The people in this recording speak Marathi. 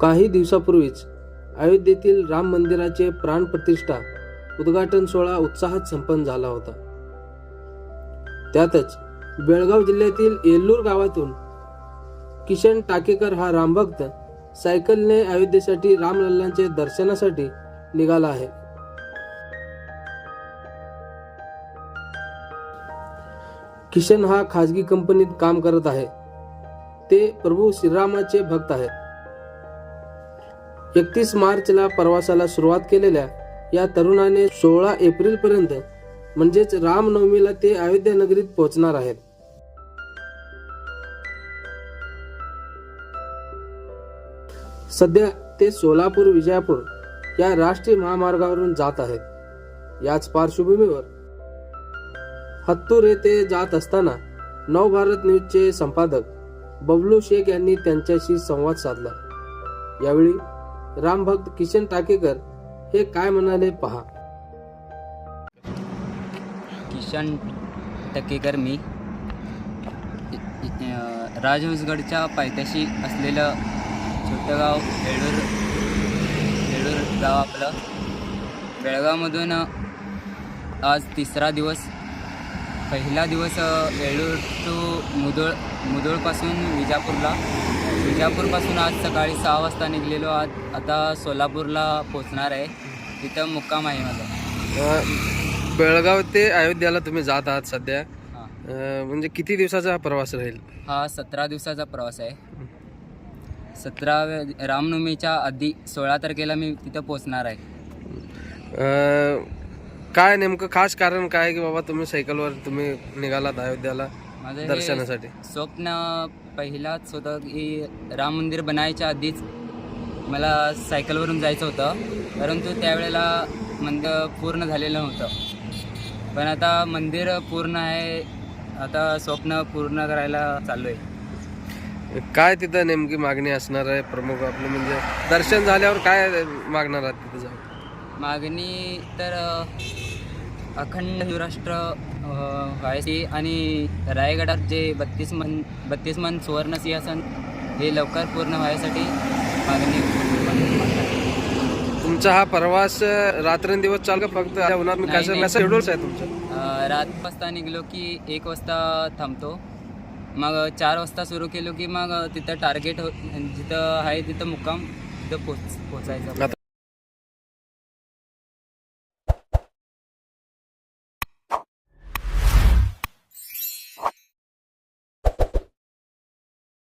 काही दिवसापूर्वीच अयोध्येतील राम मंदिराचे प्राणप्रतिष्ठा उद्घाटन सोहळा उत्साहात संपन्न झाला होता. त्यातच बेळगाव जिल्ह्यातील येल्लूर गावातून किशन टाकेकर हा रामभक्त सायकलने अयोध्येसाठी रामलल्लांचे दर्शनासाठी निघाला आहे. किशन हा खाजगी कंपनीत काम करत आहे. ते प्रभू श्रीरामाचे भक्त आहेत. एकतीस मार्चला प्रवासाला सुरुवात केलेल्या या तरुणाने सोळा एप्रिल पर्यंत म्हणजेच रामनवमीला ते अयोध्या नगरीत पोहोचणार आहेत. सध्या ते सोलापूर विजयपूर या राष्ट्रीय महामार्गावरून जात आहेत. याच पार्श्वभूमीवर हत्तूर येथे जात असताना नवभारत न्यूजचे संपादक बबलू शेख यांनी त्यांच्याशी संवाद साधला. यावेळी रामभक्त किशन टाकेकर हे काय म्हणाले पहा. किशन टाकेकर मी. इ- राजहंसगडच्या पायथ्याशी असलेलं छोटं गाव येळूर येळूर गाव आपलं. बेळगावमधून आज तिसरा दिवस पहिला दिवस अ, येळूर टू मुदोळ मुदोळपासून विजापूरला. विजापूरपासून आज सकाळी सहा वाजता निघलेलो आज आता सोलापूरला पोचणार आहे. तिथं मुक्काम आहे माझा. बेळगाव ते अयोध्याला तुम्ही जात आहात सध्या. म्हणजे किती दिवसाचा हा प्रवास राहील? हा सतरा दिवसाचा प्रवास आहे. सतरा रामनवमीच्या आधी सोळा तारखेला मी तिथं पोचणार आहे. काय नेमकं खास कारण काय की बाबा तुम्ही सायकलवर तुम्ही निघालात अयोध्याला माझं हे दर्शनासाठी? स्वप्न पहिलाच होतं की राम मंदिर बनायच्या आधीच मला सायकलवरून जायचं होतं. परंतु त्यावेळेला मंदिर पूर्ण झालेलं नव्हतं. पण आता मंदिर पूर्ण आहे. आता स्वप्न पूर्ण करायला चाललो आहे. काय तिथं नेमकी मागणी असणार आहे? प्रमुख आपलं म्हणजे दर्शन झाल्यावर काय मागणार आहात तिथं जाऊन? मागणी तर अखंड शिवराष्ट्र व्हायची आणि रायगडात जे बत्तीस मन बत्तीस मन सुवर्ण सिंहासन हे लवकर पूर्ण व्हायसाठी मागणी तुमचा हा प्रवास रात्रंदिवस चालू का फक्त? शेड्यूल्स आहे तुमचं? रात वाजता निघलो की एक वाजता थांबतो. मग चार वाजता सुरू केलो की मग तिथं टार्गेट हो जिथं आहे तिथं मुक्काम तिथं पोच पोचायचं.